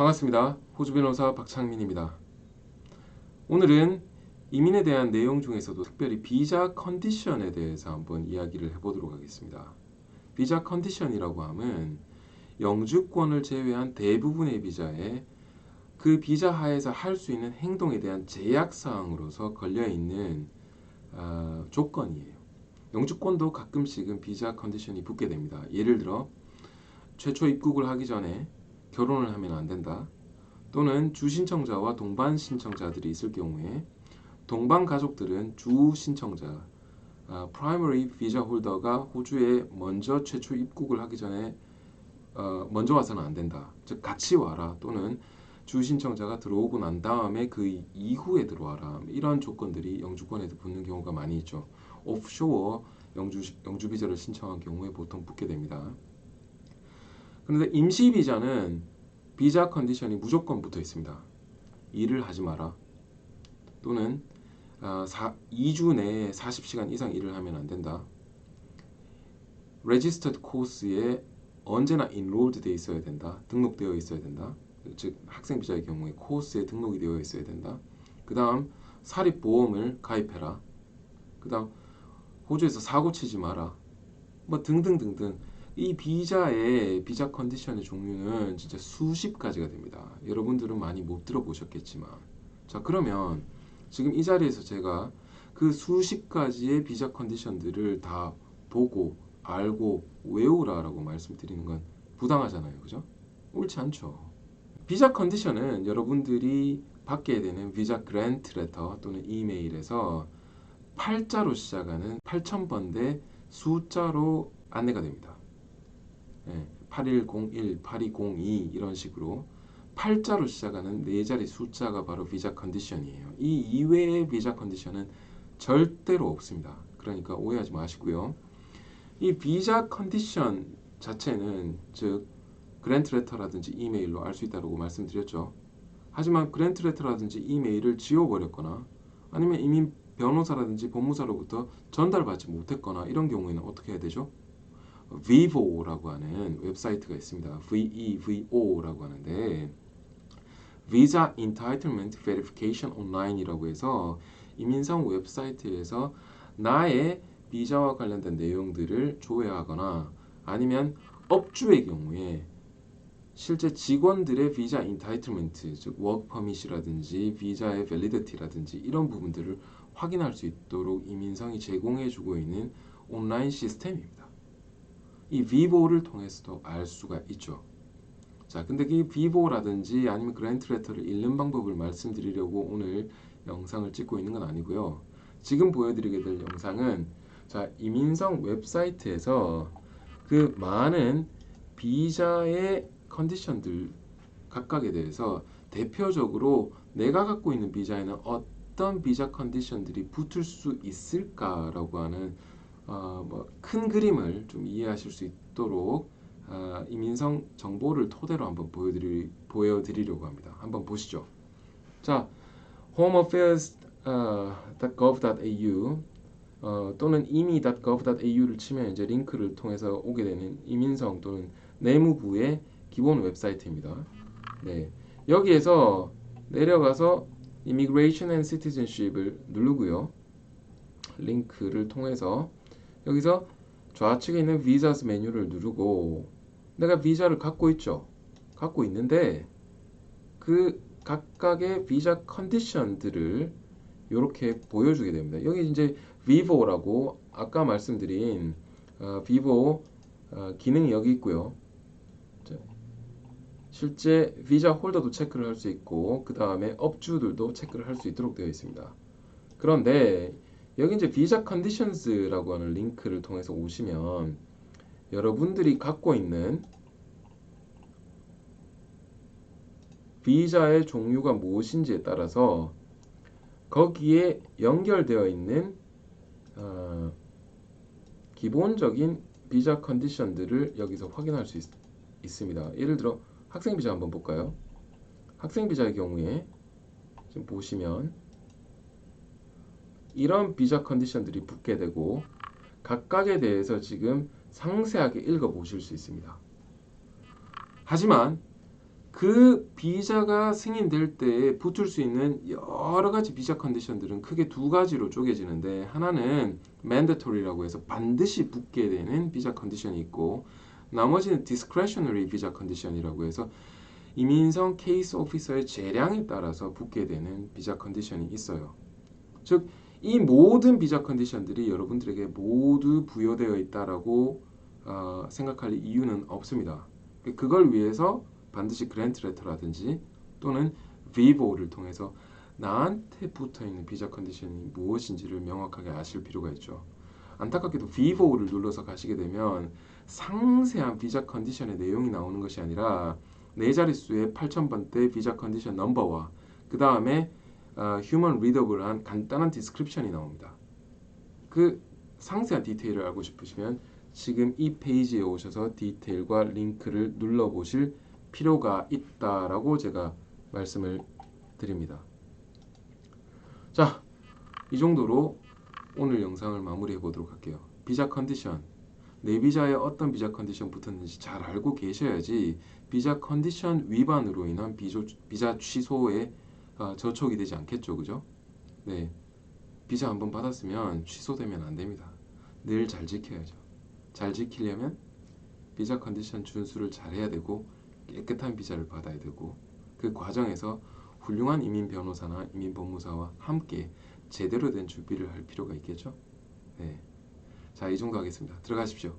반갑습니다. 호주 변호사 박창민입니다. 오늘은 이민에 대한 내용 중에서도 특별히 비자 컨디션에 대해서 한번 이야기를 해보도록 하겠습니다. 비자 컨디션이라고 하면 영주권을 제외한 대부분의 비자에 그 비자 하에서 할 수 있는 행동에 대한 제약 사항으로서 걸려 있는 어, 조건이에요. 영주권도 가끔씩은 비자 컨디션이 붙게 됩니다. 예를 들어 최초 입국을 하기 전에 결혼을 하면 안 된다. 또는 주 신청자와 동반 신청자들이 있을 경우에 동반 가족들은 주 신청자 어, 프라이머리 비자 홀더가 호주에 먼저 최초 입국을 하기 전에 어, 먼저 와서는 안 된다. 즉 같이 와라 또는 주 신청자가 들어오고 난 다음에 그 이후에 들어와라. 이런 조건들이 영주권에도 붙는 경우가 많이 있죠. 오프쇼어 영주 영주 비자를 신청한 경우에 보통 붙게 됩니다. 그런데 임시 비자는 비자 컨디션이 무조건 붙어 있습니다. 일을 하지 마라. 또는 어, 4, 2주 내에 40시간 이상 일을 하면 안 된다. 레지스터드 코스에 언제나 인롤드 돼 있어야 된다. 등록되어 있어야 된다. 즉 학생 비자의 경우에 코스에 등록이 되어 있어야 된다. 그 다음 사립 보험을 가입해라. 그 다음 호주에서 사고 치지 마라. 뭐 등등등등 이 비자의 비자 컨디션의 종류는 진짜 수십 가지가 됩니다. 여러분들은 많이 못 들어보셨겠지만 자 그러면 지금 이 자리에서 제가 그 수십 가지의 비자 컨디션들을 다 보고 알고 외우라라고 말씀드리는 건 부당하잖아요. 그죠? 옳지 않죠. 비자 컨디션은 여러분들이 받게 되는 비자 그랜트 레터 또는 이메일에서 8자로 시작하는 8000번대 숫자로 안내가 됩니다. 예, 8101, 8202 이런 식으로 8자로 시작하는 네 자리 숫자가 바로 비자 컨디션이에요. 이 이외의 비자 컨디션은 절대로 없습니다. 그러니까 오해하지 마시고요. 이 비자 컨디션 자체는 즉 그랜트 레터라든지 이메일로 알 수 있다고 말씀드렸죠. 하지만 그랜트 레터라든지 이메일을 지워버렸거나 아니면 이미 변호사라든지 법무사로부터 전달받지 못했거나 이런 경우에는 어떻게 해야 되죠? Vivo라고 하는 웹사이트가 있습니다. VEVO라고 하는데 Visa Entitlement Verification Online이라고 해서 이민성 웹사이트에서 나의 비자와 관련된 내용들을 조회하거나 아니면 업주의 경우에 실제 직원들의 비자 인타이틀먼트, 즉 워크 퍼밋이라든지 비자의 밸리디티라든지 이런 부분들을 확인할 수 있도록 이민성이 제공해 주고 있는 온라인 시스템입니다. 이 비보를 통해서도 알 수가 있죠. 자, 근데 이 비보라든지 아니면 그랜트 레터를 읽는 방법을 말씀드리려고 오늘 영상을 찍고 있는 건 아니고요. 지금 보여드리게 될 영상은 자 이민성 웹사이트에서 그 많은 비자의 컨디션들 각각에 대해서 대표적으로 내가 갖고 있는 비자에는 어떤 비자 컨디션들이 붙을 수 있을까라고 하는 어, 뭐큰 그림을 좀 이해하실 수 있도록 어, 이민성 정보를 토대로 한번 보여드리, 보여드리려고 합니다. 한번 보시죠. 자, homeaffairs.gov.au 어, 또는 이미.gov.au를 치면 이제 링크를 통해서 오게 되는 이민성 또는 내무부의 기본 웹사이트입니다. 네, 여기에서 내려가서 Immigration and Citizenship을 누르고요. 링크를 통해서 여기서 좌측에 있는 Visas 메뉴를 누르고 내가 비자를 갖고 있죠. 갖고 있는데 그 각각의 비자 컨디션들을 이렇게 보여주게 됩니다. 여기 이제 vivo라고 아까 말씀드린 어, vivo 어, 기능이 여기 있고요. 실제 비자 홀더도 체크를 할 수 있고 그 다음에 업주들도 체크를 할 수 있도록 되어 있습니다. 그런데 여기 이제 비자 컨디션스라고 하는 링크를 통해서 오시면 여러분들이 갖고 있는 비자의 종류가 무엇인지에 따라서 거기에 연결되어 있는 어, 기본적인 비자 컨디션들을 여기서 확인할 수 있, 습니다 예를 들어 학생 비자 한번 볼까요? 학생 비자의 경우에 지금 보시면 이런 비자 컨디션들이 붙게 되고 각각에 대해서 지금 상세하게 읽어 보실 수 있습니다. 하지만 그 비자가 승인될 때 붙을 수 있는 여러 가지 비자 컨디션들은 크게 두 가지로 쪼개지는데 하나는 mandatory라고 해서 반드시 붙게 되는 비자 컨디션이 있고 나머지는 discretionary 비자 컨디션이라고 해서 이민성 케이스 오피서의 재량에 따라서 붙게 되는 비자 컨디션이 있어요. 즉 이 모든 비자 컨디션들이 여러분들에게 모두 부여되어 있다라고 어, 생각할 이유는 없습니다. 그걸 위해서 반드시 그랜트 레터라든지 또는 비보를 통해서 나한테 붙어 있는 비자 컨디션이 무엇인지를 명확하게 아실 필요가 있죠. 안타깝게도 비보를 눌러서 가시게 되면 상세한 비자 컨디션의 내용이 나오는 것이 아니라 네 자릿수의 8000번대 비자 컨디션 넘버와 그 다음에 어, 휴먼 리더블한 간단한 디스크립션이 나옵니다. 그 상세한 디테일을 알고 싶으시면 지금 이 페이지에 오셔서 디테일과 링크를 눌러보실 필요가 있다라고 제가 말씀을 드립니다. 자, 이 정도로 오늘 영상을 마무리해 보도록 할게요. 비자 컨디션, 내 비자에 어떤 비자 컨디션 붙었는지 잘 알고 계셔야지 비자 컨디션 위반으로 인한 비조, 비자 취소에 어, 저촉이 되지 않겠죠, 그죠? 네, 비자 한번 받았으면 취소되면 안 됩니다. 늘 잘 지켜야죠. 잘 지키려면 비자 컨디션 준수를 잘 해야 되고 깨끗한 비자를 받아야 되고 그 과정에서 훌륭한 이민 변호사나 이민 법무사와 함께 제대로 된 준비를 할 필요가 있겠죠. 네. 자, 이 정도 하겠습니다. 들어가십시오.